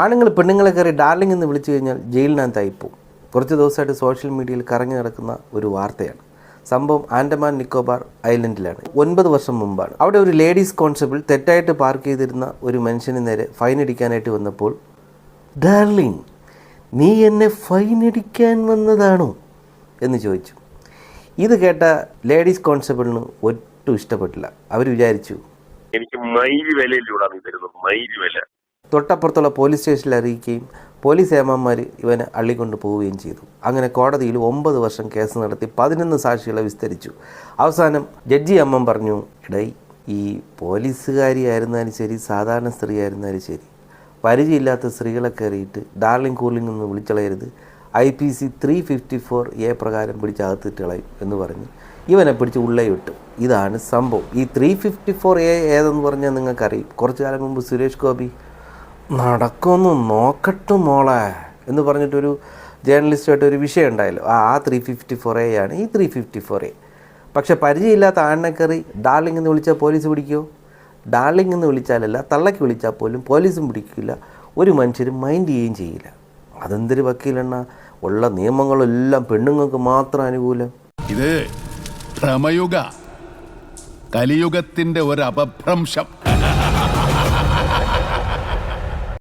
ആണുങ്ങൾ പെണ്ണുങ്ങളെ കയറി ഡാർലിംഗ് എന്ന് വിളിച്ചു കഴിഞ്ഞാൽ ജയിലിനകത്തായി പോകും കുറച്ച് ദിവസമായിട്ട് സോഷ്യൽ മീഡിയയിൽ കറങ്ങി നടക്കുന്ന ഒരു വാർത്തയാണ്. സംഭവം ആൻഡമാൻ നിക്കോബാർ ഐലൻഡിലാണ്. ഒൻപത് വർഷം മുമ്പാണ്. അവിടെ ഒരു ലേഡീസ് കോൺസ്റ്റബിൾ തെറ്റായിട്ട് പാർക്ക് ചെയ്തിരുന്ന ഒരു മനുഷ്യന് നേരെ ഫൈൻ അടിക്കാനായിട്ട് വന്നപ്പോൾ ഡാർലിംഗ് നീ എന്നെ ഫൈൻ അടിക്കാൻ വന്നതാണോ? എന്ന് ചോദിച്ചു. ഇത് കേട്ട ലേഡീസ് കോൺസ്റ്റബിളിന് ഒട്ടും ഇഷ്ടപ്പെട്ടില്ല. അവർ വിചാരിച്ചു എനിക്ക് മൈൽ വിലയിലൂടെ തരുന്നത്? മൈൽ വില? തൊട്ടപ്പുറത്തുള്ള പോലീസ് സ്റ്റേഷനിൽ അറിയിക്കുകയും പോലീസ് ഏമാന്മാർ ഇവനെ അള്ളിക്കൊണ്ട് പോവുകയും ചെയ്തു. അങ്ങനെ കോടതിയിൽ ഒമ്പത് വർഷം കേസ് നടത്തി പതിനൊന്ന് സാക്ഷികളെ വിസ്തരിച്ചു. അവസാനം ജഡ്ജി അമ്മൻ പറഞ്ഞു ഇടയി ഈ പോലീസുകാരിയായിരുന്നാലും ശരി സാധാരണ സ്ത്രീ ആയിരുന്നാലും ശരി. പരിചയമില്ലാത്ത സ്ത്രീകളെ കയറിയിട്ട് ഡാർലിംഗ് കൂളിംഗ് എന്ന് വിളിച്ചളയരുത്. I P C three fifty four A പ്രകാരം പിടിച്ച് അകത്തിട്ട് കളയും എന്ന് പറഞ്ഞ്. ഇവനെ പിടിച്ച് ഉള്ളേ വിട്ടു ഇതാണ് സംഭവം. ഈ ത്രീ ഫിഫ്റ്റി ഫോർ എ ഏതെന്ന് പറഞ്ഞാൽ നിങ്ങൾക്കറിയും. കുറച്ചു കാലം മുമ്പ് സുരേഷ് ഗോപി നടക്കൊന്നു നോക്കട്ടു മോളെ എന്ന് പറഞ്ഞിട്ടൊരു ജേർണലിസ്റ്റുമായിട്ട് ഒരു വിഷയം ഉണ്ടായല്ലോ. ആ ആ ത്രീ ഫിഫ്റ്റി ഫോർ എ ആണ് ഈ ത്രീ ഫിഫ്റ്റി ഫോർ എ പക്ഷേ പരിചയമില്ലാത്ത ആണിനെ കയറി ഡാർലിംഗ് എന്ന് വിളിച്ചാൽ പോലീസ് പിടിക്കുമോ ഡാർലിംഗ് എന്ന് വിളിച്ചാലല്ല തള്ളയ്ക്ക് വിളിച്ചാൽ പോലും പോലീസും പിടിക്കില്ല. ഒരു മനുഷ്യരും മൈൻഡ് ചെയ്യുകയും ചെയ്യില്ല. അതെന്തൊരു വക്കീലെണ്ണ? ഉള്ള നിയമങ്ങളെല്ലാം പെണ്ണുങ്ങൾക്ക് മാത്രം അനുകൂലം. ഇത് ഭ്രമയുഗ കലിയുഗത്തിന്റെ ഒരു അപഭ്രംശം